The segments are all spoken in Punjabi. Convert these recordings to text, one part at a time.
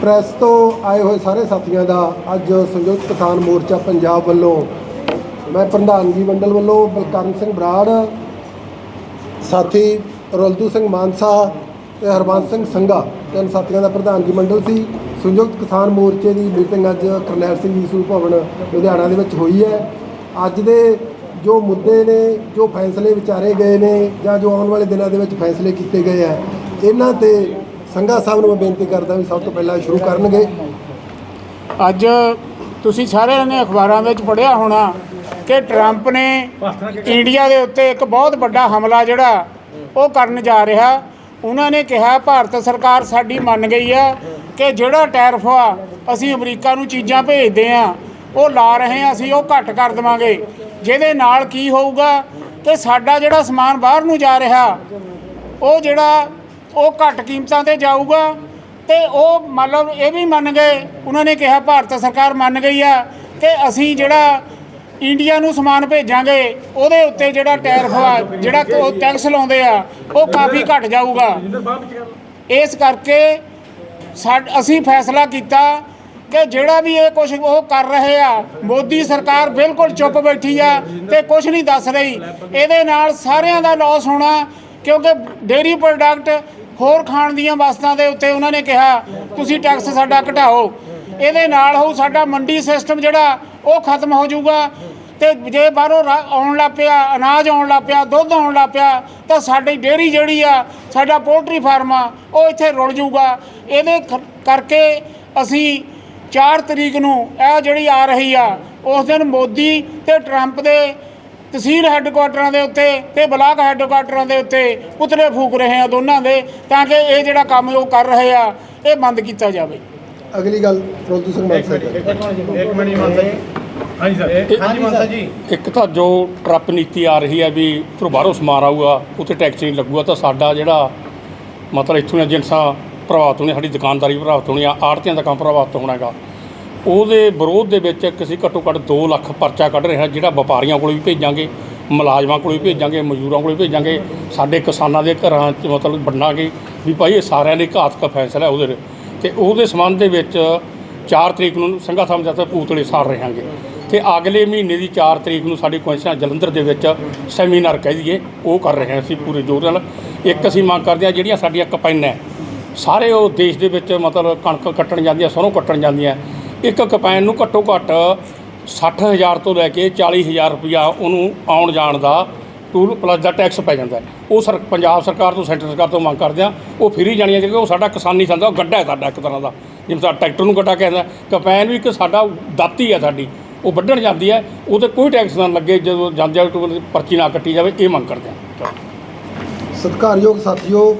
ਪ੍ਰੈਸ ਤੋਂ ਆਏ ਹੋਏ ਸਾਰੇ ਸਾਥੀਆਂ ਦਾ ਅੱਜ ਸੰਯੁਕਤ ਕਿਸਾਨ ਮੋਰਚਾ ਪੰਜਾਬ ਵੱਲੋਂ ਮੈਂ ਪ੍ਰਧਾਨਗੀ ਮੰਡਲ ਵੱਲੋਂ ਬਲਕਰਨ ਸਿੰਘ ਬਰਾੜ, ਸਾਥੀ ਰੁਲਦੂ ਸਿੰਘ ਮਾਨਸਾ ਤੇ ਹਰਬੰਸ ਸਿੰਘ ਸੰਘਾ, ਤਿੰਨ ਸਾਥੀਆਂ ਦਾ ਪ੍ਰਧਾਨਗੀ ਮੰਡਲ ਸੀ। ਸੰਯੁਕਤ ਕਿਸਾਨ ਮੋਰਚੇ ਦੀ ਮੀਟਿੰਗ ਅੱਜ ਕਰਨੈਲ ਸਿੰਘ ਈਸੂ ਭਵਨ, ਲੁਧਿਆਣਾ ਦੇ ਵਿੱਚ ਹੋਈ ਹੈ। ਅੱਜ ਦੇ ਜੋ ਮੁੱਦੇ ਨੇ, ਜੋ ਫੈਸਲੇ ਵਿਚਾਰੇ ਗਏ ਨੇ ਜਾਂ ਜੋ ਆਉਣ ਵਾਲੇ ਦਿਨਾਂ ਦੇ ਵਿੱਚ ਫੈਸਲੇ ਕੀਤੇ ਗਏ ਆ, ਇਹਨਾਂ ਤੇ ਸੰਘਾ ਸਾਹਿਬ ਨੂੰ ਮੈਂ ਬੇਨਤੀ ਕਰਦਾ ਵੀ ਸਭ ਤੋਂ ਪਹਿਲਾਂ ਸ਼ੁਰੂ ਕਰਨਗੇ। ਅੱਜ ਤੁਸੀਂ ਸਾਰਿਆਂ ਨੇ ਅਖਬਾਰਾਂ ਵਿੱਚ ਪੜ੍ਹਿਆ ਹੋਣਾ ਕਿ ਟਰੰਪ ਨੇ ਇੰਡੀਆ ਦੇ ਉੱਤੇ ਇੱਕ ਬਹੁਤ ਵੱਡਾ ਹਮਲਾ ਜਿਹੜਾ ਉਹ ਕਰਨ ਜਾ ਰਿਹਾ। ਉਹਨਾਂ ਨੇ ਕਿਹਾ, ਭਾਰਤ ਸਰਕਾਰ ਸਾਡੀ ਮੰਨ ਗਈ ਆ ਕਿ ਜਿਹੜਾ ਟੈਰਫ ਆ ਅਸੀਂ ਅਮਰੀਕਾ ਨੂੰ ਚੀਜ਼ਾਂ ਭੇਜਦੇ ਆ, ਉਹ ਲਾ ਰਹੇ ਆ, ਅਸੀਂ ਉਹ ਘੱਟ ਕਰ ਦੇਵਾਂਗੇ। ਜਿਹਦੇ ਨਾਲ ਕੀ ਹੋਊਗਾ ਕਿ ਸਾਡਾ ਜਿਹੜਾ ਸਮਾਨ ਬਾਹਰ ਨੂੰ ਜਾ ਰਿਹਾ, ਉਹ ਜਿਹੜਾ ਉਹ ਘੱਟ ਕੀਮਤਾਂ ਤੇ ਜਾਊਗਾ ਤੇ ਉਹ ਮਤਲਬ ਇਹ ਵੀ ਮੰਨ ਗਏ, ਉਹਨਾਂ ਨੇ ਕਿਹਾ ਭਾਰਤ ਸਰਕਾਰ ਮੰਨ ਗਈ ਆ ਕਿ ਅਸੀਂ ਜਿਹੜਾ ਇੰਡੀਆ ਨੂੰ ਸਮਾਨ ਭੇਜਾਂਗੇ, ਉਹਦੇ ਉੱਤੇ ਜਿਹੜਾ ਟੈਰਫ ਆ, ਜਿਹੜਾ ਉਹ ਟੈਕਸ ਲਾਉਂਦੇ ਆ, ਉਹ ਕਾਫੀ ਘਟ ਜਾਊਗਾ। ਇਸ ਕਰਕੇ ਸਾਡ, ਅਸੀਂ ਫੈਸਲਾ ਕੀਤਾ ਕਿ ਜਿਹੜਾ ਵੀ ਇਹ ਕੁਝ ਉਹ ਕਰ ਰਹੇ ਆ, ਮੋਦੀ ਸਰਕਾਰ ਬਿਲਕੁਲ ਚੁੱਪ ਬੈਠੀ ਆ ਤੇ ਕੁਝ ਨਹੀਂ ਦੱਸ ਰਹੀ। ਇਹਦੇ ਨਾਲ ਸਾਰਿਆਂ ਦਾ ਲਾਸ ਹੋਣਾ ਕਿਉਂਕਿ ਡੇਰੀ ਪ੍ਰੋਡਕਟ ਹੋਰ ਖਾਣ ਦੀਆਂ ਵਸਤਾਂ ਦੇ ਉੱਤੇ ਉਹਨਾਂ ਨੇ ਕਿਹਾ, ਤੁਸੀਂ ਟੈਕਸ ਸਾਡਾ ਘਟਾਓ। ਇਹਦੇ ਨਾਲ ਹੋਊ ਸਾਡਾ ਮੰਡੀ ਸਿਸਟਮ ਜਿਹੜਾ, ਉਹ ਖਤਮ ਹੋ ਜਾਊਗਾ। ਤੇ ਜੇ ਬਾਹਰੋਂ ਰਾ- ਆਉਣ ਲੱਗ ਪਿਆ, ਅਨਾਜ ਆਉਣ ਲੱਗ ਪਿਆ, ਦੁੱਧ ਆਉਣ ਲੱਗ ਪਿਆ, ਤਾਂ ਸਾਡੀ ਡੇਅਰੀ ਜਿਹੜੀ ਆ, ਸਾਡਾ ਪੋਲਟਰੀ ਫਾਰਮ ਆ, ਉਹ ਇੱਥੇ ਰੁਲ ਜਾਊਗਾ। ਇਹਦੇ ਖ- ਕਰਕੇ ਅਸੀਂ 4 ਤਰੀਕ ਨੂੰ ਇਹ ਜਿਹੜੀ ਆ ਰਹੀ ਆ, ਉਸ ਦਿਨ ਮੋਦੀ ਤੇ ਟਰੰਪ ਦੇ ਤਹਿਸੀਲ ਹੈੱਡਕੁਆਟਰਾਂ ਦੇ ਉੱਤੇ ਤੇ ਬਲਾਕ ਹੈੱਡਕੁਆਟਰਾਂ ਦੇ ਉੱਤੇ ਪੁਤਲੇ ਫੂਕ ਰਹੇ ਆ ਦੋਨਾਂ ਦੇ ਤਾਂ ਕਿ ਇਹ ਜਿਹੜਾ ਕੰਮ ਉਹ ਕਰ ਰਹੇ ਆ ਇਹ ਬੰਦ ਕੀਤਾ ਜਾਵੇ। ਅਗਲੀ ਗੱਲ ਰੁਲਦੂ ਸਿੰਘ ਮਾਨਸਾ ਜੀ। ਇੱਕ ਮਿੰਟ ਮਾਨਸਾ ਜੀ। ਹਾਂਜੀ ਸਰ। ਹਾਂਜੀ ਮਾਨਸਾ ਜੀ। ਇੱਕ ਤਾਂ ਜੋ ਟਰੱਪ ਨੀਤੀ ਆ ਰਹੀ ਹੈ ਵੀ ਉੱਧਰੋਂ ਬਾਹਰੋਂ ਸਮਾਨ ਆਊਗਾ ਉੱਥੇ ਟੈਕਸ ਨਹੀਂ ਲੱਗੂਗਾ ਤਾਂ ਸਾਡਾ ਜਿਹੜਾ ਮਤਲਬ ਇੱਥੋਂ ਦੀਆਂ ਜਿਨਸਾਂ ਪ੍ਰਭਾਵਿਤ ਹੋਣੀ ਸਾਡੀ ਦੁਕਾਨਦਾਰੀ ਪ੍ਰਭਾਵਿਤ ਹੋਣੀ ਆ ਆੜਤੀਆਂ ਦਾ ਕੰਮ ਪ੍ਰਭਾਵਿਤ ਹੋਣਾ ਹੈਗਾ। ਉਹਦੇ ਵਿਰੋਧ ਦੇ ਵਿੱਚ ਅਸੀਂ ਘੱਟੋ ਘੱਟ 2 ਲੱਖ ਪਰਚਾ ਕੱਢ ਰਹੇ ਹਾਂ ਜਿਹੜਾ ਵਪਾਰੀਆਂ ਕੋਲ ਵੀ ਭੇਜਾਂਗੇ, ਮੁਲਾਜ਼ਮਾਂ ਕੋਲ ਵੀ ਭੇਜਾਂਗੇ, ਮਜ਼ਦੂਰਾਂ ਕੋਲ ਵੀ ਭੇਜਾਂਗੇ, ਸਾਡੇ ਕਿਸਾਨਾਂ ਦੇ ਘਰਾਂ 'ਚ ਮਤਲਬ ਵੰਡਾਂਗੇ ਵੀ ਭਾਈ ਇਹ ਸਾਰਿਆਂ ਦੇ ਘਾਤਕ ਫੈਸਲਾ ਹੈ ਉਹਦੇ ਤੇ। ਉਹਦੇ ਸੰਬੰਧ ਦੇ ਵਿੱਚ 4 ਤਰੀਕ ਨੂੰ ਸੰਘਾ ਸਾਹਿਬ ਜਦ ਪੂਤਲੇ ਸਾੜ ਰਹਾਂਗੇ। ਹਾਂਗੇ ਤੇ ਅਗਲੇ ਮਹੀਨੇ ਦੀ 4 ਤਰੀਕ ਨੂੰ ਸਾਡੀ ਕੋਇੰਸਾ ਜਲੰਧਰ ਦੇ ਵਿੱਚ ਸੈਮੀਨਾਰ ਕਹਿ ਦਈਏ, ਉਹ ਕਰ ਰਹੇ ਹਾਂ ਅਸੀਂ ਪੂਰੇ ਜ਼ੋਰ ਨਾਲ। ਇੱਕ ਅਸੀਂ ਮੰਗ ਕਰਦੇ ਹਾਂ ਜਿਹੜੀਆਂ ਸਾਡੀਆਂ ਕਪੈਨਾਂ ਸਾਰੇ ਉਹ ਦੇਸ਼ ਦੇ ਵਿੱਚ ਮਤਲਬ ਕਣਕ ਕੱਟਣ ਜਾਂਦੀਆਂ, ਸਰੋਂ ਕੱਟਣ ਜਾਂਦੀਆਂ ਇੱਕ ਕਪੈਨ ਨੂੰ ਘੱਟੋ ਘੱਟ 60000 ਤੋਂ ਲੈ ਕੇ 40000 ਰੁਪਇਆ ਉਹਨੂੰ ਆਉਣ ਜਾਣ ਦਾ ਟੂਲ ਪਲੱਸ ਦਾ ਟੈਕਸ ਪੈ ਜਾਂਦਾ ਉਹ ਸਰ, ਪੰਜਾਬ ਸਰਕਾਰ ਤੋਂ, ਸੈਂਟਰ ਸਰਕਾਰ ਤੋਂ ਮੰਗ ਕਰਦੇ ਆ ਉਹ ਫਰੀ ਜਾਣੀਆਂ ਕਿਉਂਕਿ ਉਹ ਸਾਡਾ ਕਿਸਾਨੀ ਸੰਦਾ ਉਹ ਗੱਡਾ ਹੈ ਸਾਡਾ ਇੱਕ ਤਰ੍ਹਾਂ ਦਾ। ਜਿਵੇਂ ਸਾਡਾ ਟਰੈਕਟਰ ਨੂੰ ਗੱਡਾ ਕਹਿੰਦਾ ਕਪੈਨ ਵੀ ਇੱਕ ਸਾਡਾ ਦਾਤੀ ਹੈ ਸਾਡੀ, ਉਹ ਵੱਢਣ ਜਾਂਦੀ ਹੈ ਉਹ ਤੇ ਕੋਈ ਟੈਕਸ ਨਾ ਲੱਗੇ, ਜਦੋਂ ਜਾਂਦੇ ਟੂਲ ਪਰਚੀ ਨਾ ਕੱਟੀ ਜਾਵੇ, ਇਹ ਮੰਗ ਕਰਦੇ ਆ ਸਤਿਕਾਰਯੋਗ ਸਾਥੀਓ,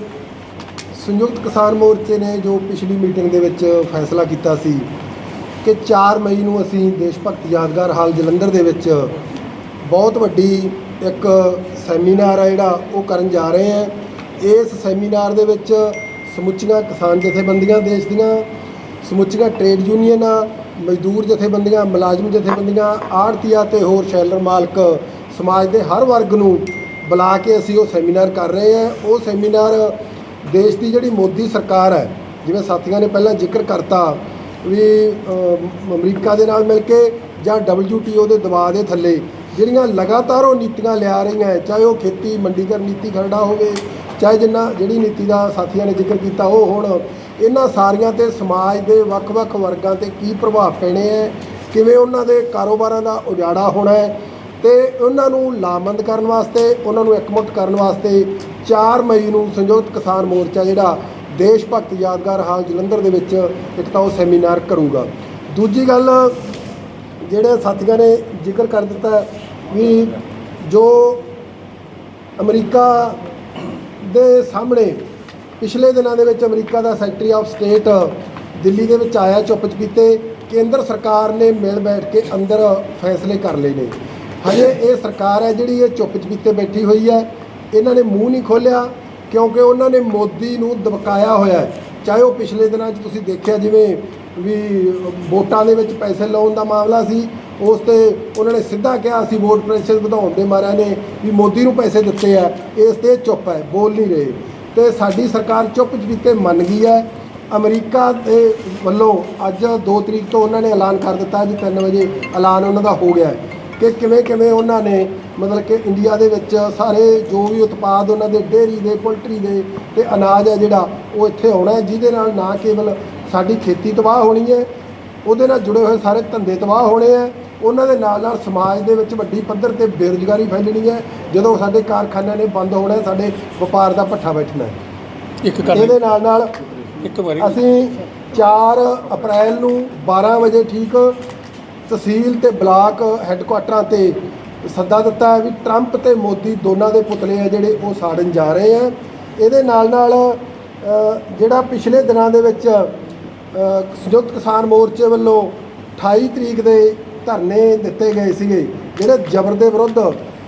ਸੰਯੁਕਤ ਕਿਸਾਨ ਮੋਰਚੇ ਨੇ ਜੋ ਪਿਛਲੀ ਮੀਟਿੰਗ ਦੇ ਵਿੱਚ ਫੈਸਲਾ ਕੀਤਾ ਸੀ ਕਿ 4 ਮਈ ਨੂੰ ਅਸੀਂ ਦੇਸ਼ ਭਗਤ ਯਾਦਗਾਰ ਹਾਲ ਜਲੰਧਰ ਦੇ ਵਿੱਚ ਬਹੁਤ ਵੱਡੀ ਇੱਕ ਸੈਮੀਨਾਰ ਆ ਜਿਹੜਾ ਉਹ ਕਰਨ ਜਾ ਰਹੇ ਹਾਂ। ਇਸ ਸੈਮੀਨਾਰ ਦੇ ਵਿੱਚ ਸਮੁੱਚੀਆਂ ਕਿਸਾਨ ਜਥੇਬੰਦੀਆਂ ਦੇਸ਼ ਦੀਆਂ, ਸਮੁੱਚੀਆਂ ਟ੍ਰੇਡ ਯੂਨੀਅਨਾਂ, ਮਜ਼ਦੂਰ ਜਥੇਬੰਦੀਆਂ, ਮੁਲਾਜ਼ਮ ਜਥੇਬੰਦੀਆਂ ਆੜਤੀਆ ਤੇ ਹੋਰ ਸ਼ੈਲਰ ਮਾਲਕ ਸਮਾਜ ਦੇ ਹਰ ਵਰਗ ਨੂੰ ਬੁਲਾ ਕੇ ਅਸੀਂ ਉਹ ਸੈਮੀਨਾਰ ਕਰ ਰਹੇ ਹਾਂ। ਉਹ ਸੈਮੀਨਾਰ ਦੇਸ਼ ਦੀ ਜਿਹੜੀ ਮੋਦੀ ਸਰਕਾਰ ਹੈ, ਜਿਵੇਂ ਸਾਥੀਆਂ ਨੇ ਪਹਿਲਾਂ ਜ਼ਿਕਰ ਕਰਤਾ ਵੀ ਅਮਰੀਕਾ ਦੇ ਨਾਲ ਮਿਲ ਕੇ ਜਾਂ WTO ਦੇ ਦਬਾਅ ਦੇ ਥੱਲੇ ਜਿਹੜੀਆਂ ਲਗਾਤਾਰ ਉਹ ਨੀਤੀਆਂ ਲਿਆ ਰਹੀਆਂ ਚਾਹੇ ਉਹ ਖੇਤੀ, ਮੰਡੀਕਰਨ ਨੀਤੀ ਖਰੜਾ ਹੋਵੇ ਚਾਹੇ ਜਿੰਨਾ, ਜਿਹੜੀ ਨੀਤੀ ਦਾ ਸਾਥੀਆਂ ਨੇ ਜ਼ਿਕਰ ਕੀਤਾ ਉਹ ਹੁਣ ਇਹਨਾਂ ਸਾਰੀਆਂ ਤੇ ਸਮਾਜ ਦੇ ਵੱਖ-ਵੱਖ ਵਰਗਾਂ ਤੇ ਕੀ ਪ੍ਰਭਾਵ ਪੈਣੇ ਹੈ, ਕਿਵੇਂ ਉਹਨਾਂ ਦੇ ਕਾਰੋਬਾਰਾਂ ਦਾ ਉਜਾੜਾ ਹੋਣਾ ਹੈ ਤੇ ਉਹਨਾਂ ਨੂੰ ਲਾਮਬੰਦ ਕਰਨ ਵਾਸਤੇ, ਉਹਨਾਂ ਨੂੰ ਇਕਮੁੱਠ ਕਰਨ ਵਾਸਤੇ 4 ਮਈ ਨੂੰ ਸੰਯੁਕਤ ਕਿਸਾਨ ਮੋਰਚਾ ਜਿਹੜਾ ਦੇਸ਼ ਭਗਤ ਯਾਦਗਾਰ ਹਾਲ ਜਲੰਧਰ ਦੇ ਵਿੱਚ ਇੱਕ ਤਾਂ ਉਹ ਸੈਮੀਨਾਰ ਕਰੂਗਾ। ਦੂਜੀ ਗੱਲ, ਜਿਹੜੇ ਸਾਥੀਆਂ ਨੇ ਜ਼ਿਕਰ ਕਰ ਦਿੱਤਾ ਵੀ ਜੋ ਅਮਰੀਕਾ ਦੇ ਸਾਹਮਣੇ ਪਿਛਲੇ ਦਿਨਾਂ ਦੇ ਵਿੱਚ ਅਮਰੀਕਾ ਦਾ ਸੈਕਟਰੀ ਆਫ ਸਟੇਟ ਦਿੱਲੀ ਦੇ ਵਿੱਚ ਆਇਆ ਚੁੱਪ ਚਪੀਤੇ ਕੇਂਦਰ ਸਰਕਾਰ ਨੇ ਮਿਲ ਬੈਠ ਕੇ ਅੰਦਰ ਫੈਸਲੇ ਕਰ ਲਏ ਨੇ। ਹਜੇ ਇਹ ਸਰਕਾਰ ਹੈ ਜਿਹੜੀ ਇਹ ਚੁੱਪ ਚਪੀਤੇ ਬੈਠੀ ਹੋਈ ਹੈ। ਇਹਨਾਂ ਨੇ ਮੂੰਹ ਨਹੀਂ ਖੋਲ੍ਹਿਆ। ਕਿਉਂਕਿ ਉਹਨਾਂ ਨੇ ਮੋਦੀ ਨੂੰ ਦਬਕਾਇਆ ਹੋਇਆ ਹੈ। ਚਾਹੇ ਉਹ ਪਿਛਲੇ ਦਿਨਾਂ 'ਚ ਤੁਸੀਂ ਦੇਖਿਆ ਜਿਵੇਂ ਵੀ ਵੋਟਾਂ ਦੇ ਵਿੱਚ ਪੈਸੇ ਲਾਉਣ ਦਾ ਮਾਮਲਾ ਸੀ, ਉਸ ਤੇ ਉਹਨਾਂ ਨੇ ਸਿੱਧਾ ਕਿਹਾ ਅਸੀਂ ਵੋਟ ਪ੍ਰੈਸ਼ਰ ਵਧਾਉਣ ਦੇ ਮਾਰਿਆਂ ਨੇ ਵੀ ਮੋਦੀ ਨੂੰ ਪੈਸੇ ਦਿੱਤੇ ਆ, ਇਸ ਤੇ ਚੁੱਪ ਹੈ, ਬੋਲ ਨਹੀਂ ਰਹੇ। ਤੇ ਸਾਡੀ ਸਰਕਾਰ ਚੁੱਪ ਚਪੀਤੇ ਮੰਨ ਗਈ ਹੈ। ਅਮਰੀਕਾ ਦੇ ਵੱਲੋਂ ਅੱਜ 2 ਤਰੀਕ ਤੋਂ ਉਹਨਾਂ ਨੇ ਐਲਾਨ ਕਰ ਦਿੱਤਾ ਜੀ 3 ਵਜੇ ਐਲਾਨ ਉਹਨਾਂ ਦਾ ਹੋ ਗਿਆ ਕਿ ਕਿਵੇਂ ਕਿਵੇਂ ਉਹਨਾਂ ਨੇ ਮਤਲਬ ਕਿ ਇੰਡੀਆ ਦੇ ਵਿੱਚ ਸਾਰੇ ਜੋ ਵੀ ਉਤਪਾਦ ਉਹਨਾਂ ਦੇ ਡੇਅਰੀ ਦੇ ਪੋਲਟਰੀ ਦੇ ਤੇ ਅਨਾਜ ਹੈ ਜਿਹੜਾ ਉਹ ਇੱਥੇ ਆਉਣਾ ਹੈ ਜਿਹਦੇ ਨਾਲ ਨਾ ਕੇਵਲ ਸਾਡੀ ਖੇਤੀ ਤਬਾਹ ਹੋਣੀ ਹੈ ਉਹਦੇ ਨਾਲ ਜੁੜੇ ਹੋਏ ਸਾਰੇ ਧੰਦੇ ਤਬਾਹ ਹੋਣੇ ਆ ਉਹਨਾਂ ਦੇ ਨਾਲ ਨਾਲ ਸਮਾਜ ਦੇ ਵਿੱਚ ਵੱਡੀ ਪੱਧਰ ਤੇ ਬੇਰੁਜ਼ਗਾਰੀ ਫੈਲਣੀ ਹੈ ਜਦੋਂ ਸਾਡੇ ਕਾਰਖਾਨਿਆਂ ਨੇ ਬੰਦ ਹੋਣਾ ਸਾਡੇ ਵਪਾਰ ਦਾ ਭੱਠਾ ਬੈਠਣਾ ਇੱਕ ਇਹਦੇ ਨਾਲ ਨਾਲ ਇੱਕ ਵਾਰੀ। ਅਸੀਂ 4 ਅਪ੍ਰੈਲ ਨੂੰ 12 ਵਜੇ ਠੀਕ ਤਹਿਸੀਲ ਤੇ ਬਲਾਕ ਹੈੱਡਕੁਆਟਰਾਂ ਤੇ ਸੱਦਾ ਦਿੱਤਾ ਹੈ ਵੀ ਟਰੰਪ ਤੇ ਮੋਦੀ ਦੋਨਾਂ ਦੇ ਪੁਤਲੇ ਆ ਜਿਹੜੇ ਉਹ ਸਾੜਨ ਜਾ ਰਹੇ ਆ। ਇਹਦੇ ਨਾਲ ਨਾਲ ਜਿਹੜਾ ਪਿਛਲੇ ਦਿਨਾਂ ਦੇ ਵਿੱਚ ਸੰਯੁਕਤ ਕਿਸਾਨ ਮੋਰਚੇ ਵੱਲੋਂ 28 ਤਰੀਕ ਦੇ ਧਰਨੇ ਦਿੱਤੇ ਗਏ ਸੀਗੇ, ਜਿਹੜੇ ਜ਼ਬਰ ਦੇ ਵਿਰੁੱਧ,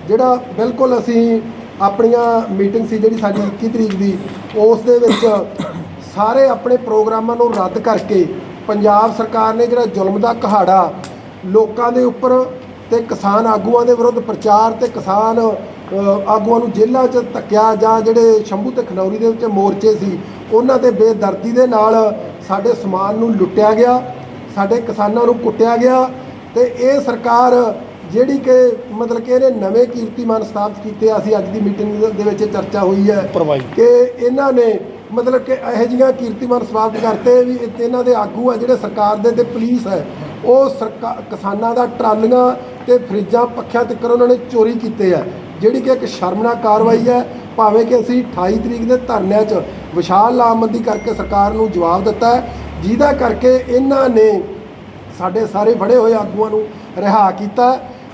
ਜਿਹੜਾ ਬਿਲਕੁਲ ਅਸੀਂ ਆਪਣੀਆਂ ਮੀਟਿੰਗ ਸੀ ਜਿਹੜੀ ਸਾਡੀ 21 ਤਰੀਕ ਦੀ, ਉਸ ਦੇ ਵਿੱਚ ਸਾਰੇ ਆਪਣੇ ਪ੍ਰੋਗਰਾਮਾਂ ਨੂੰ ਰੱਦ ਕਰਕੇ ਪੰਜਾਬ ਸਰਕਾਰ ਨੇ ਜਿਹੜਾ ਜ਼ੁਲਮ ਦਾ ਕਹਾੜਾ ਲੋਕਾਂ ਦੇ ਉੱਪਰ ਤੇ ਕਿਸਾਨ ਆਗੂਆਂ ਦੇ ਵਿਰੁੱਧ ਪ੍ਰਚਾਰ ਤੇ ਕਿਸਾਨ ਆਗੂਆਂ ਨੂੰ ਜੇਲ੍ਹਾਂ 'ਚ ਧੱਕਿਆ ਜਾਂ ਜਿਹੜੇ ਸ਼ੰਭੂ ਤੇ ਖਨੌਰੀ ਦੇ ਵਿੱਚ ਮੋਰਚੇ ਸੀ ਉਹਨਾਂ ਤੇ ਬੇਦਰਦੀ ਦੇ ਨਾਲ ਸਾਡੇ ਸਮਾਨ ਨੂੰ ਲੁੱਟਿਆ ਗਿਆ ਸਾਡੇ ਕਿਸਾਨਾਂ ਨੂੰ ਕੁੱਟਿਆ ਗਿਆ ਤੇ ਇਹ ਸਰਕਾਰ ਜਿਹੜੀ ਕਿ ਮਤਲਬ ਕਿ ਇਹਨੇ ਨਵੇਂ ਕੀਰਤੀਮਾਨ ਸਥਾਪਿਤ ਕੀਤੇ ਅਸੀਂ ਅੱਜ ਦੀ ਮੀਟਿੰਗ ਦੇ ਵਿੱਚ ਚਰਚਾ ਹੋਈ ਹੈ ਕਿ ਇਹਨਾਂ ਨੇ ਮਤਲਬ ਕਿ ਇਹੋ ਜਿਹੀਆਂ ਕੀਰਤੀਮਾਨ ਸਵਾਗਤ ਕਰਤੇ ਵੀ ਇਹ- ਇਹਨਾਂ ਦੇ ਆਗੂ ਆ ਜਿਹੜੇ ਸਰਕਾਰ ਦੇ ਤੇ ਪੁਲਿਸ ਹੈ ਉਹ ਸਰਕਾ, ਕਿਸਾਨਾਂ ਦਾ ਟਰਾਲੀਆਂ ਤੇ ਫਰਿੱਜਾਂ ਪੱਖਿਆਂ ਤੱਕ ਉਹਨਾਂ ਨੇ ਚੋਰੀ ਕੀਤੇ ਆ। ਜਿਹੜੀ ਕਿ ਇੱਕ ਸ਼ਰਮਨਾਕ ਕਾਰਵਾਈ ਹੈ, ਭਾਵੇਂ ਕਿ ਅਸੀਂ 28 ਤਰੀਕ ਦੇ ਧਰਨਿਆਂ 'ਚ ਵਿਸ਼ਾਲ ਲਾਮਬੰਦੀ ਕਰਕੇ ਸਰਕਾਰ ਨੂੰ ਜਵਾਬ ਦਿੱਤਾ ਜਿਹਦਾ ਕਰਕੇ ਇਹਨਾਂ ਨੇ ਸਾਡੇ ਸਾਰੇ ਫੜੇ ਹੋਏ ਆਗੂਆਂ ਨੂੰ ਰਿਹਾ ਕੀਤਾ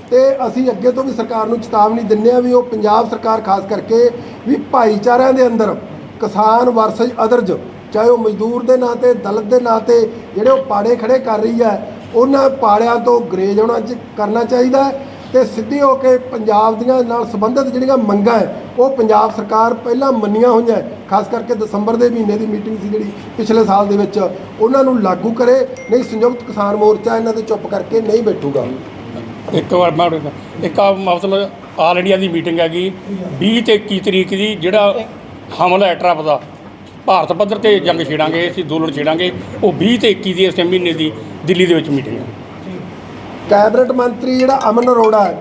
ਤੇ ਅਸੀਂ ਅੱਗੇ ਤੋਂ ਵੀ ਸਰਕਾਰ ਨੂੰ ਚੇਤਾਵਨੀ ਦਿੰਦੇ ਆ ਵੀ ਉਹ ਪੰਜਾਬ ਸਰਕਾਰ ਖਾਸ ਕਰਕੇ ਵੀ ਭਾਈਚਾਰਿਆਂ ਦੇ ਅੰਦਰ ਕਿਸਾਨ ਵਰਸਜ ਅਦਰਜ, ਚਾਹੇ ਉਹ ਮਜ਼ਦੂਰ ਦੇ ਨਾਂ ਤੇ, ਦਲਿਤ ਦੇ ਨਾਂ ਤੇ, ਜਿਹੜੇ ਉਹ ਪਾੜੇ ਖੜੇ ਕਰ ਰਹੀ ਹੈ ਉਹਨਾਂ ਪਾੜਿਆਂ ਤੋਂ ਗਰੇਜ ਹੋਣਾ ਚ- ਕਰਨਾ ਚਾਹੀਦਾ ਹੈ ਤੇ ਸਿੱਧੀ ਹੋ ਕੇ ਪੰਜਾਬ ਦੀਆਂ ਨਾਲ ਸੰਬੰਧਿਤ ਜਿਹੜੀਆਂ ਮੰਗਾਂ ਹੈ, ਉਹ ਪੰਜਾਬ ਸਰਕਾਰ ਪਹਿਲਾਂ ਮੰਨੀਆਂ ਹੋਈਆਂ ਖਾਸ ਕਰਕੇ ਦਸੰਬਰ ਦੇ ਮਹੀਨੇ ਦੀ ਮੀਟਿੰਗ ਸੀ ਜਿਹੜੀ ਪਿਛਲੇ ਸਾਲ ਦੇ ਵਿੱਚ। ਉਹਨਾਂ ਨੂੰ ਲਾਗੂ ਕਰੇ, ਨਹੀਂ ਸੰਯੁਕਤ ਕਿਸਾਨ ਮੋਰਚਾ ਇਹਨਾਂ ਤੇ ਚੁੱਪ ਕਰਕੇ ਨਹੀਂ ਬੈਠੂਗਾ। ਇੱਕ ਵਾਰ ਮੈਂ ਇੱਕ ਆ ਮਤਲਬ ਆਲ ਇੰਡੀਆ ਦੀ ਮੀਟਿੰਗ ਹੈਗੀ। 20 ਤੇ 21 ਤਰੀਕ ਦੀ ਜਿਹੜਾ ਹਮਲਾ ਹੈ ਟਰੱਪ ਦਾ। ਭਾਰਤ ਪੱਧਰ ਤੇ ਜੰਗ ਛੇੜਾਂਗੇ, ਅਸੀਂ ਅੰਦੋਲਨ ਛੇੜਾਂਗੇ, ਉਹ 20 ਤੇ 21 ਦੀ ਇਸ ਮਹੀਨੇ ਦੀ ਦਿੱਲੀ ਦੇ ਵਿੱਚ ਮੀਟਿੰਗ ਹੈ। ਕੈਬਨਿਟ ਮੰਤਰੀ ਜਿਹੜਾ ਅਮਨ ਅਰੋੜਾ ਹੈ,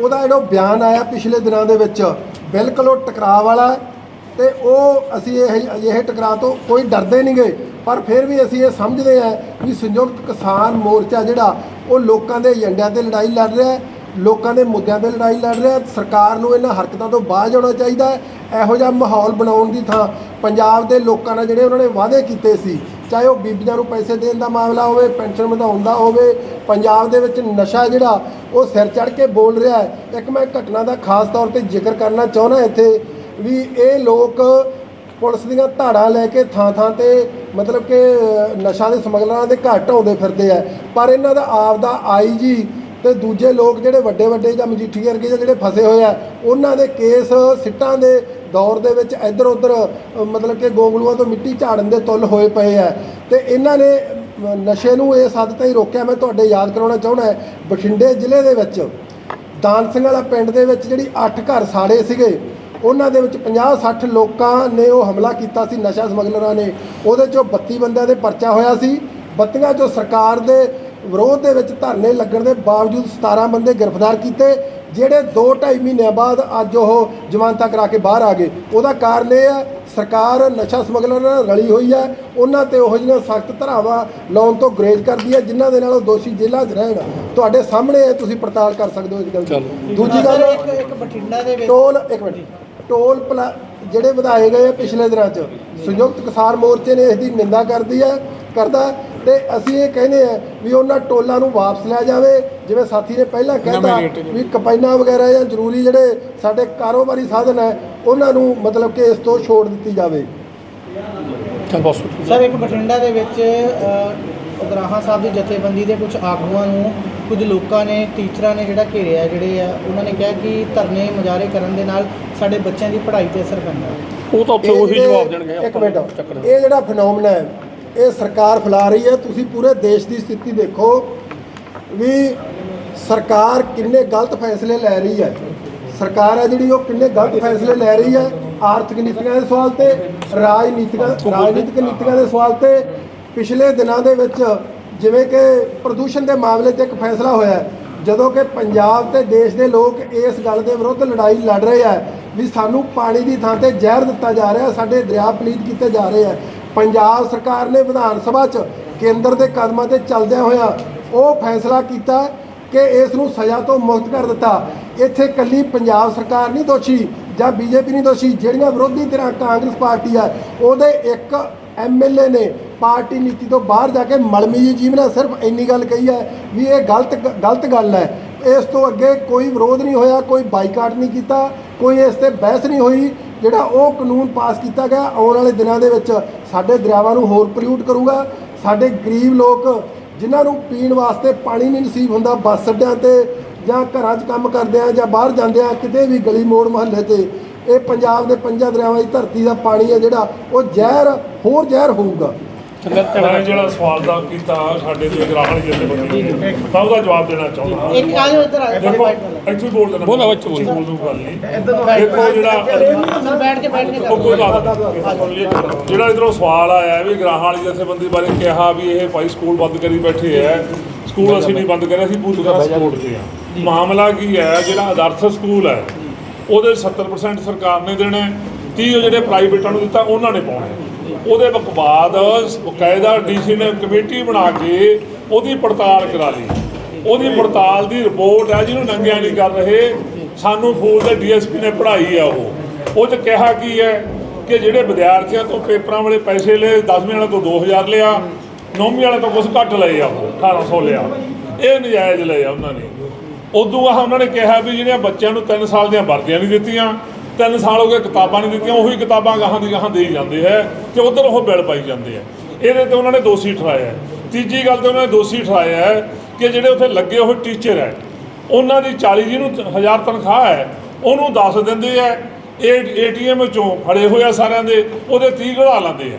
ਉਹਦਾ ਜਿਹੜਾ ਬਿਆਨ ਆਇਆ ਪਿਛਲੇ ਦਿਨਾਂ ਦੇ ਵਿੱਚ, ਬਿਲਕੁਲ ਉਹ ਟਕਰਾਅ ਵਾਲਾ ਹੈ ਤੇ ਉਹ ਅਸੀਂ ਇਹ ਅਜਿਹੇ ਟਕਰਾਅ ਤੋਂ ਕੋਈ ਡਰਦੇ ਨਹੀਂ ਗਏ ਪਰ ਫਿਰ ਵੀ ਅਸੀਂ ਇਹ ਸਮਝਦੇ ਹਾਂ ਵੀ ਸੰਯੁਕਤ ਕਿਸਾਨ ਮੋਰਚਾ ਜਿਹੜਾ, ਉਹ ਲੋਕਾਂ ਦੇ ਏਜੰਡਿਆਂ ਤੇ ਲੜਾਈ ਲੜ ਰਿਹਾ ਹੈ, ਲੋਕਾਂ ਦੇ ਮੁੱਦਿਆਂ ਤੇ ਲੜਾਈ ਲੜ ਰਿਹਾ ਸਰਕਾਰ ਨੂੰ ਇਹਨਾਂ ਹਰਕਤਾਂ ਤੋਂ ਬਾਹਰ ਆਉਣਾ ਚਾਹੀਦਾ ਹੈ ਇਹੋ ਜਿਹਾ ਮਾਹੌਲ ਬਣਾਉਣ ਦੀ ਥਾਂ ਪੰਜਾਬ ਦੇ ਲੋਕਾਂ ਨਾਲ ਜਿਹੜੇ ਉਹਨਾਂ ਨੇ ਵਾਅਦੇ ਕੀਤੇ ਸੀ, ਚਾਹੇ ਉਹ ਬੀਬੀਆਂ ਨੂੰ ਪੈਸੇ ਦੇਣ ਦਾ ਮਾਮਲਾ ਹੋਵੇ, ਪੈਨਸ਼ਨ ਵਧਾਉਣ ਦਾ ਹੋਵੇ, ਪੰਜਾਬ ਦੇ ਵਿੱਚ ਨਸ਼ਾ ਜਿਹੜਾ, ਉਹ ਸਿਰ ਚੜ ਕੇ ਬੋਲ ਰਿਹਾ ਹੈ। ਇੱਕ ਮੈਂ ਘਟਨਾ ਦਾ ਖਾਸ ਤੌਰ ਤੇ ਜ਼ਿਕਰ ਕਰਨਾ ਚਾਹੁੰਦਾ ਇੱਥੇ ਵੀ ਇਹ ਲੋਕ ਪੁਲਿਸ ਦੀਆਂ ਧਾੜਾਂ ਲੈ ਕੇ ਥਾਂ ਥਾਂ ਤੇ ਮਤਲਬ ਕਿ ਨਸ਼ਾ ਦੇ ਸਮਗਲਰਾਂ ਦੇ ਘਰ ਢਾਉਂਦੇ ਫਿਰਦੇ ਆ। ਪਰ ਇਹਨਾਂ ਦਾ ਆਪ ਦਾ ਆਈਜੀ ਤੇ ਦੂਜੇ ਲੋਕ ਜਿਹੜੇ ਵੱਡੇ ਵੱਡੇ ਜਾਂ ਮਜੀਠੀ ਵਰਗੇ ਜਾਂ ਜਿਹੜੇ ਫਸੇ ਹੋਏ ਆ, ਉਹਨਾਂ ਦੇ ਕੇਸ, ਸਿੱਟਾਂ ਦੇ ਦੌਰ ਦੇ ਵਿੱਚ ਇੱਧਰ ਉੱਧਰ ਮਤਲਬ ਕਿ ਗੋਗਲੂਆਂ ਤੋਂ ਮਿੱਟੀ ਝਾੜਨ ਦੇ ਤੁੱਲ ਹੋਏ ਪਏ ਆ। ਤੇ ਇਹਨਾਂ ਨੇ ਨਸ਼ੇ ਨੂੰ ਇਸ ਹੱਦ ਤਾਈਂ ਰੋਕਿਆ। ਮੈਂ ਤੁਹਾਡੇ ਯਾਦ ਕਰਾਉਣਾ ਚਾਹੁੰਦਾ ਬਠਿੰਡੇ ਜ਼ਿਲ੍ਹੇ ਦੇ ਵਿੱਚ ਦਾਨਸਿੰਘ ਵਾਲਾ ਪਿੰਡ ਦੇ ਵਿੱਚ ਜਿਹੜੀ 8 ਘਰ ਸਾੜੇ ਸੀਗੇ, ਉਹਨਾਂ ਦੇ ਵਿੱਚ 50 60 ਲੋਕਾਂ ਨੇ ਉਹ ਹਮਲਾ ਕੀਤਾ ਸੀ, ਨਸ਼ਾ ਸਮਗਲਰਾਂ ਨੇ। ਉਹਦੇ ਚੋਂ 32 ਬੰਦਿਆਂ ਦੇ ਪਰਚਾ ਹੋਇਆ ਸੀ। ਬੱਤੀਆਂ ਚੋਂ ਸਰਕਾਰ ਦੇ ਵਿਰੋਧ ਦੇ ਵਿੱਚ ਧਰਨੇ ਲੱਗਣ ਦੇ ਬਾਵਜੂਦ 17 ਬੰਦੇ ਗ੍ਰਿਫਤਾਰ ਕੀਤੇ ਜਿਹੜੇ 2.5 ਮਹੀਨਿਆਂ ਬਾਅਦ ਅੱਜ ਉਹ ਜ਼ਮਾਨਤਾਂ ਕਰਾ ਕੇ ਬਾਹਰ ਆ ਗਏ। ਉਹਦਾ ਕਾਰਨ ਇਹ ਹੈ ਸਰਕਾਰ ਨਸ਼ਾ ਸਮਗਲਰਾਂ ਨਾਲ ਰਲੀ ਹੋਈ ਹੈ। ਉਹਨਾਂ ਤੇ ਉਹੋ ਜਿਹੀਆਂ ਸਖਤ ਧਾਰਾਵਾਂ ਲਾਉਣ ਤੋਂ ਗੁਰੇਜ਼ ਕਰਦੀ ਹੈ ਜਿਨ੍ਹਾਂ ਦੇ ਨਾਲ ਉਹ ਦੋਸ਼ੀ ਜੇਲ੍ਹਾਂ 'ਚ ਰਹਿਣ। ਤੁਹਾਡੇ ਸਾਹਮਣੇ ਹੈ, ਤੁਸੀਂ ਪੜਤਾਲ ਕਰ ਸਕਦੇ ਹੋ ਇਸ ਗੱਲ। ਦੀ। ਦੂਜੀ ਗੱਲ ਇੱਕ ਇੱਕ ਬਠਿੰਡਾ ਦੇ ਵਿੱਚ ਟੋਲ ਇੱਕ ਮਿੰਟ। ਟੋਲ ਪਲਾ ਜਿਹੜੇ ਵਧਾਏ ਗਏ ਆ ਪਿਛਲੇ ਦਿਨਾਂ 'ਚ ਸੰਯੁਕਤ ਕਿਸਾਨ ਮੋਰਚੇ ਨੇ ਇਸ ਦੀ ਨਿੰਦਾ ਕਰਦੀ ਹੈ ਕਰਦਾ ਤੇ ਅਸੀਂ ਇਹ ਕਹਿੰਦੇ ਆ ਵੀ ਉਹਨਾਂ ਟੋਲਾਂ ਨੂੰ ਵਾਪਸ ਲਿਆ ਜਾਵੇ। ਜਿਵੇਂ ਸਾਥੀ ਨੇ ਪਹਿਲਾਂ ਕਹਿਤਾ ਵੀ ਕਪਾਈਨਾਂ ਵਗੈਰਾ ਜਾਂ ਜ਼ਰੂਰੀ ਜਿਹੜੇ ਸਾਡੇ ਕਾਰੋਬਾਰੀ ਸਾਧਨ ਹੈ ਉਹਨਾਂ ਨੂੰ ਮਤਲਬ ਕਿ ਇਸ ਤੋਂ ਛੋੜ ਦਿੱਤੀ ਜਾਵੇ। ਸਰ ਇੱਕ ਬਠਿੰਡਾ ਦੇ ਵਿੱਚ ਉਗਰਾਹਾਂ ਸਾਹਿਬ ਦੀ ਜਥੇਬੰਦੀ ਦੇ ਕੁਝ ਆਗੂਆਂ ਨੂੰ ਕੁਝ ਲੋਕਾਂ ਨੇ ਟੀਚਰਾਂ ਨੇ ਜਿਹੜਾ ਘੇਰਿਆ ਜਿਹੜੇ ਆ ਉਹਨਾਂ ਨੇ ਕਿਹਾ ਕਿ ਧਰਨੇ ਮੁਜ਼ਾਹਰੇ ਕਰਨ ਦੇ ਨਾਲ ਸਾਡੇ ਬੱਚਿਆਂ ਦੀ ਪੜ੍ਹਾਈ ਤੇ ਅਸਰ ਪੈਂਦਾ। ਉਹ ਤਾਂ ਉੱਥੇ ਉਹੀ ਜਵਾਬ ਦੇਣਗੇ। ਇੱਕ ਮਿੰਟ ਇਹ ਜਿਹੜਾ ਫੈਨੋਮਨਾ ਹੈ ਇਹ ਸਰਕਾਰ ਫੈਲਾ ਰਹੀ ਹੈ। ਤੁਸੀਂ ਪੂਰੇ ਦੇਸ਼ ਦੀ ਸਥਿਤੀ ਦੇਖੋ ਵੀ ਸਰਕਾਰ ਕਿੰਨੇ ਗਲਤ ਫੈਸਲੇ ਲੈ ਰਹੀ ਹੈ। ਸਰਕਾਰ ਹੈ ਜਿਹੜੀ, ਉਹ ਕਿੰਨੇ ਗਲਤ ਫੈਸਲੇ ਲੈ ਰਹੀ ਹੈ ਆਰਥਿਕ ਨੀਤੀਆਂ ਦੇ ਸਵਾਲ ਤੇ, ਰਾਜਨੀਤਿਕ ਰਾਜਨੀਤਿਕ ਨੀਤੀਆਂ ਦੇ ਸਵਾਲ ਤੇ। ਪਿਛਲੇ ਦਿਨਾਂ ਦੇ ਵਿੱਚ ਜਿਵੇਂ ਕਿ ਪ੍ਰਦੂਸ਼ਣ ਦੇ ਮਾਮਲੇ ਤੇ ਇੱਕ ਫੈਸਲਾ ਹੋਇਆ ਜਦੋਂ ਕਿ ਪੰਜਾਬ ਤੇ ਦੇਸ਼ ਦੇ ਲੋਕ ਇਸ ਗੱਲ ਦੇ ਵਿਰੁੱਧ ਲੜਾਈ ਲੜ ਰਹੇ ਆ ਵੀ ਸਾਨੂੰ ਪਾਣੀ ਦੀ ਥਾਂ ਤੇ ਜ਼ਹਿਰ ਦਿੱਤਾ ਜਾ ਰਿਹਾ, ਸਾਡੇ ਦਰਿਆ ਪਲੀਤ ਕੀਤੇ ਜਾ ਰਹੇ ਆ ਪੰਜਾਬ ਸਰਕਾਰ ਨੇ ਵਿਧਾਨ ਸਭਾ 'ਚ ਕੇਂਦਰ ਦੇ ਕਦਮਾਂ ਤੇ ਚੱਲਦਿਆਂ ਹੋਇਆਂ ਉਹ ਫੈਸਲਾ ਕੀਤਾ ਕਿ ਇਸ ਨੂੰ ਸਜ਼ਾ ਤੋਂ ਮੁਕਤ ਕਰ ਦਿੱਤਾ। ਇੱਥੇ ਕੱਲੀ ਪੰਜਾਬ ਸਰਕਾਰ ਨਹੀਂ ਦੋਸ਼ੀ ਜਾਂ ਬੀਜੇਪੀ ਨਹੀਂ ਦੋਸ਼ੀ, ਜਿਹੜੀਆਂ ਵਿਰੋਧੀ ਧਿਰਾਂ ਕਾਂਗਰਸ ਪਾਰਟੀ ਆ ਉਹਦੇ ਇੱਕ ਐਮਐਲਏ ਨੇ ਪਾਰਟੀ ਨੀਤੀ ਤੋਂ ਬਾਹਰ ਜਾ ਕੇ ਮਲਮੀ ਜੀ ਜੀਵ ਨੇ ਸਿਰਫ ਇੰਨੀ ਗੱਲ ਕਹੀ ਹੈ ਵੀ ਇਹ ਗਲਤ ਗਲਤ ਗੱਲ ਹੈ। ਇਸ ਤੋਂ ਅੱਗੇ ਕੋਈ ਵਿਰੋਧ ਨਹੀਂ ਹੋਇਆ, ਕੋਈ ਬਾਈਕਾਟ ਨਹੀਂ ਕੀਤਾ, ਕੋਈ ਇਸ ਤੇ ਬਹਿਸ ਨਹੀਂ ਹੋਈ। ਜਿਹੜਾ ਉਹ ਕਾਨੂੰਨ ਪਾਸ ਕੀਤਾ ਗਿਆ, ਆਉਣ ਵਾਲੇ ਦਿਨਾਂ ਦੇ ਵਿੱਚ ਸਾਡੇ ਦਰਿਆਵਾਂ ਨੂੰ ਹੋਰ ਪੋਲਿਊਟ ਕਰੂਗਾ। ਸਾਡੇ ਗਰੀਬ ਲੋਕ ਜਿਨ੍ਹਾਂ ਨੂੰ ਪੀਣ ਵਾਸਤੇ ਪਾਣੀ ਨਹੀਂ ਨਸੀਬ ਹੁੰਦਾ, ਬੱਸ ਅੱਡਿਆਂ ਤੇ ਜਾਂ ਘਰਾਂ 'ਚ ਕੰਮ ਕਰਦੇ ਆ ਜਾਂ ਬਾਹਰ ਜਾਂਦੇ ਆ, ਕਿਤੇ ਵੀ ਗਲੀ ਮੋੜ ਮੁਹੱਲੇ ਤੇ, ਇਹ ਪੰਜਾਬ ਦੇ ਪੰਜਾਂ ਦਰਿਆਵਾਂ ਦੀ ਧਰਤੀ ਦਾ ਪਾਣੀ ਹੈ ਜਿਹੜਾ, ਉਹ ਜ਼ਹਿਰ, ਹੋਰ ਜ਼ਹਿਰ ਹੋਊਗਾ। ਮੈਂ ਜਿਹੜਾ ਸਵਾਲ ਦਾ ਕੀਤਾ ਸਾਡੇ ਤੇ ਗ੍ਰਾਹਣ ਜਿਹੜੇ ਬੰਦੇ ਨੇ ਤਾਂ ਉਹਦਾ ਜਵਾਬ ਦੇਣਾ ਚਾਹੁੰਦਾ। ਇੱਕ ਜਾਓ ਇੱਧਰ ਆ ਦੇਖੋ। ਇੱਥੇ ਬੋਲ ਦੇਣਾ ਬੋਲੋ, ਇੱਥੇ ਬੋਲੋ। ਬੋਲ ਦੂੰ ਗੱਲ ਨਹੀਂ। ਦੇਖੋ ਜਿਹੜਾ ਸਰ ਬੈਠ ਕੇ ਬੈਠ ਕੇ ਉਹ ਕੋਈ ਗੱਲ ਜਿਹੜਾ ਇਧਰੋਂ ਸਵਾਲ ਆਇਆ ਵੀ ਗ੍ਰਾਹਾਂ ਵਾਲੀ ਜਥੇਬੰਦੀ ਬਾਰੇ ਕਿਹਾ ਵੀ ਇਹ ਭਾਈ ਸਕੂਲ ਬੰਦ ਕਰੀ ਬੈਠੇ ਹੈ ਸਕੂਲ ਅਸੀਂ ਨਹੀਂ ਬੰਦ ਕਰਿਆ ਅਸੀਂ ਪੂਰੀ ਤਰ੍ਹਾਂ ਸਪੋਰਟ ਤੇ ਆ ਮਾਮਲਾ ਕੀ ਹੈ ਜਿਹੜਾ ਆਦਰਸ਼ ਸਕੂਲ ਹੈ ਉਹਦੇ 70% ਸਰਕਾਰ ਨੇ ਦੇਣੇ 30 ਉਹ ਜਿਹੜੇ ਪ੍ਰਾਈਵੇਟਾਂ ਨੂੰ ਦਿੱਤਾ ਉਹਨਾਂ ਨੇ ਪਾਉਣੇ। ਉਹਦੇ ਬ- ਬਾਅਦ ਬਕਾਇਦਾ ਡੀਸੀ ਨੇ ਕਮੇਟੀ ਬਣਾ ਕੇ ਉਹਦੀ ਪੜਤਾਲ ਕਰਾ ਲਈ। ਉਹਦੀ ਪੜਤਾਲ ਦੀ ਰਿਪੋਰਟ ਹੈ, ਜਿਹਨੂੰ ਨੰਗਿਆ ਨਹੀਂ ਕਰ ਰਹੇ। ਸਾਨੂੰ ਫੂਲ ਦੇ ਡੀਐਸਪੀ ਨੇ ਪੜ੍ਹਾਈ ਆ ਉਹ। ਉਹ ਚ ਕਿਹਾ ਕੀ ਹੈ ਕਿ ਜਿਹੜੇ ਵਿਦਿਆਰਥੀਆਂ ਤੋਂ ਪੇਪਰਾਂ ਵਾਲੇ ਪੈਸੇ ਲਏ 10ਵੀਂ ਵਾਲੇ ਤੋਂ 2000 ਲਿਆ 9ਵੀਂ ਵਾਲੇ ਤੋਂ ਕੁਝ ਘੱਟ ਲਏ ਆ ਉਹ 1800 ਲਿਆ। ਇਹ ਨਜਾਇਜ਼ ਲਏ ਆ ਉਹਨਾਂ ਨੇ। ਉਦੋਂ ਆ ਉਹਨਾਂ ਨੇ ਕਿਹਾ ਵੀ ਜਿਹੜੀਆਂ ਬੱਚਿਆਂ ਨੂੰ 3 ਸਾਲ ਦੀਆਂ ਵਰਦੀਆਂ ਨਹੀਂ ਦਿੱਤੀਆਂ 3 ਸਾਲ ਹੋ ਗਏ ਕਿਤਾਬਾਂ ਨਹੀਂ ਦਿੱਤੀਆਂ, ਉਹੀ ਕਿਤਾਬਾਂ ਗਾਹਾਂ ਦੀ ਗਾਹਾਂ ਦੇਈ ਜਾਂਦੇ ਹੈ ਤੇ ਉਧਰ ਉਹ ਬਿੱਲ ਪਾਈ ਜਾਂਦੇ ਆ। ਇਹਦੇ ਤੇ ਉਹਨਾਂ ਨੇ ਦੋਸ਼ੀ ਠਹਿਰਾਇਆ ਤੀਜੀ ਗੱਲ ਤੇ ਉਹਨਾਂ ਨੇ ਦੋਸ਼ੀ ਠਹਿਰਾਇਆ ਹੈ ਕਿ ਜਿਹੜੇ ਉੱਥੇ ਲੱਗੇ ਹੋਏ ਟੀਚਰ ਹੈ। ਉਹਨਾਂ ਦੀ 40 ਜਿਹਨੂੰ ਹਜ਼ਾਰ ਤਨਖਾਹ ਹੈ, ਉਹਨੂੰ ਦੱਸ ਦਿੰਦੇ ਆ ਏਟੀਐਮ ਚੋਂ ਫੜੇ ਹੋਏ ਆ ਸਾਰਿਆਂ ਦੇ, ਉਹਦੇ 30 ਕਢਾ ਲੈਂਦੇ ਆ।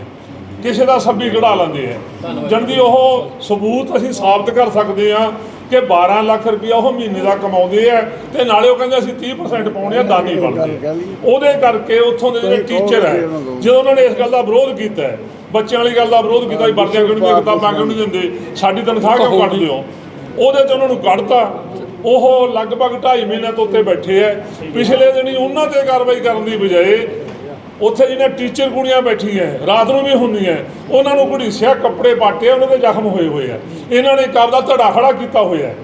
ਕਿਸੇ ਦਾ 26 ਕਢਾ ਲੈਂਦੇ ਆ। ਜਣਦੀ ਉਹ ਸਬੂਤ ਅਸੀਂ ਸਾਬਤ ਕਰ ਸਕਦੇ ਆ ਕਿ 12 ਲੱਖ ਰੁਪਇਆ ਉਹ ਮਹੀਨੇ ਦਾ ਕਮਾਉਂਦੇ ਆ ਤੇ ਨਾਲੇ ਉਹ ਕਹਿੰਦੇ ਅਸੀਂ 30% ਪਾਉਣੇ ਆ ਦਾਨੀ ਬਣਦੇ ਉਹਦੇ ਕਰਕੇ ਉੱਥੋਂ ਦੇ ਜਿਹੜੇ ਟੀਚਰ ਹੈ ਜਦੋਂ ਉਹਨਾਂ ਨੇ ਇਸ ਗੱਲ ਦਾ ਵਿਰੋਧ ਕੀਤਾ ਹੈ, ਬੱਚਿਆਂ ਵਾਲੀ ਗੱਲ ਦਾ ਵਿਰੋਧ ਕੀਤਾ ਵੀ ਵਰਦੀਆਂ ਕਿਉਂ ਨਹੀਂ ਦਿੰਦੇ ਕਿਤਾਬਾਂ ਕਿਉਂ ਨਹੀਂ ਦਿੰਦੇ ਸਾਡੀ ਤਨਖਾਹ ਕਿਉਂ ਕੱਢ ਦਿਓ ਉਹਦੇ ਤੇ ਉਹਨਾਂ ਨੂੰ ਕੱਢਤਾ। ਉਹ ਲਗਭਗ 2.5 ਮਹੀਨੇ ਤੋਂ ਉੱਤੇ ਬੈਠੇ ਐ ਪਿਛਲੇ ਦਿਨੀ ਉਹਨਾਂ ਤੇ ਕਾਰਵਾਈ ਕਰਨ ਦੀ ਬਜਾਏ ਉੱਥੇ ਜਿਹਨੇ ਟੀਚਰ ਕੁੜੀਆਂ ਬੈਠੀਆਂ ਰਾਤ ਨੂੰ ਵੀ ਹੁੰਦੀਆਂ ਉਹਨਾਂ ਨੂੰ ਘੜੀਸਿਆ ਕੱਪੜੇ ਪਾਟੇ ਉਹਨਾਂ ਦੇ ਜ਼ਖਮ ਹੋਏ ਹੋਏ ਆ ਇਹਨਾਂ ਨੇ ਇੱਕ ਆਪਦਾ ਧੜਾ ਖੜਾ ਕੀਤਾ ਹੋਇਆ ਹੈ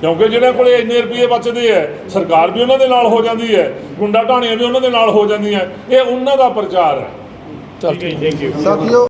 ਕਿਉਂਕਿ ਜਿਹਨਾਂ ਕੋਲੇ ਇੰਨੇ ਰੁਪਏ ਬਚਦੇ ਐ ਸਰਕਾਰ ਵੀ ਉਹਨਾਂ ਦੇ ਨਾਲ ਹੋ ਜਾਂਦੀ ਹੈ ਗੁੰਡਾ ਢਾਣੀਆਂ ਵੀ ਉਹਨਾਂ ਦੇ ਨਾਲ ਹੋ ਜਾਂਦੀਆਂ ਇਹ ਉਹਨਾਂ ਦਾ ਪ੍ਰਚਾਰ ਹੈ ਚਲ ਠੀਕ ਸਾਥੀਓ